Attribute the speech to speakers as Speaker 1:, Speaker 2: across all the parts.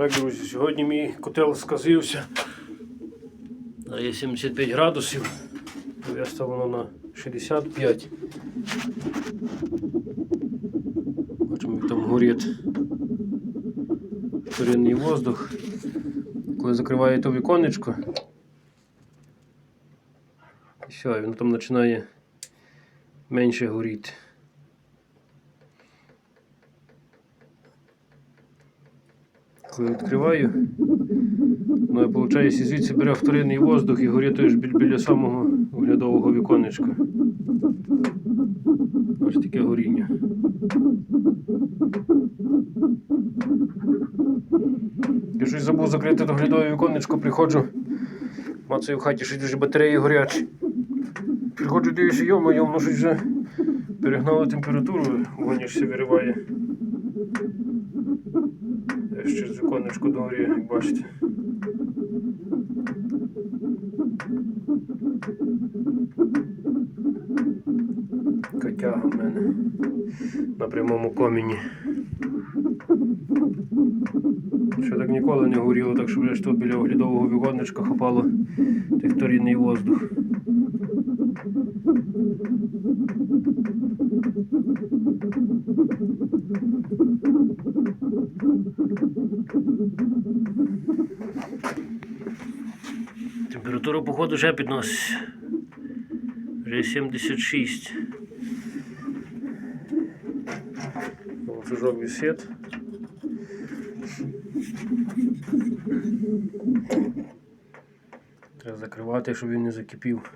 Speaker 1: Так, друзі, сьогодні мій котел сказився. А є 75 градусів. Виставлено на 65. Бачимо, там горить туринний воздух. Коли закриває то віконечко, і все, воно там починає менше горіти. Коли відкриваю, ну, виходить, звідси бере вторинний воздух і горить аж біль- біля самого оглядового віконечка. Ось таке горіння. Я щось забув закрити доглядове віконечко, приходжу. Мацаю в хаті, щось дуже батареї горячі. Приходжу, дивлюся, йома, ну щось вже перегнали температуру, вогонь вириває. Ще з віконечко догоріє, як бачите. Котяга в мене на прямому коміні. Ще так ніколи не горіло, так що вже ж тут біля оглядового віконечка хапало тихторінний воздух. Температура походу вже підносить. Вже 76. О, Чужок висить. Треба закривати, щоб він не закипів.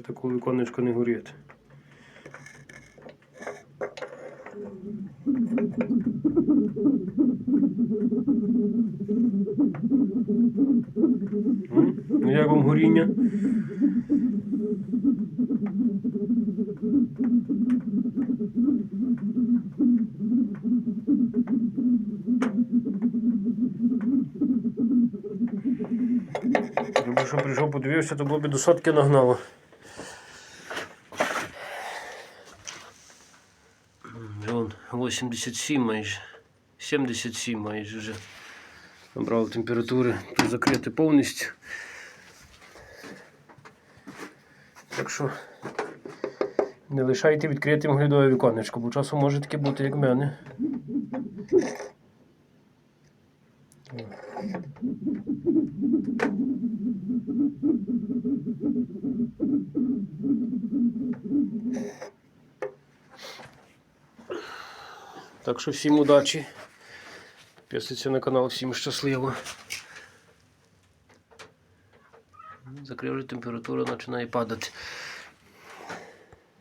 Speaker 1: Вже таку віконечко не горить. Ну як вам горіння? Якби що прийшов, подивився, то було б до сотки нагнало. Вон 87 майже. 77 майже вже. Набрав температури, тут закрити повністю. Так що не лишайте відкритим глядове віконечко, бо часом може таке бути, як в мене. Так що всім удачі. Підписуйтесь на канал, всім щасливо. Закрив вже температура починає падати.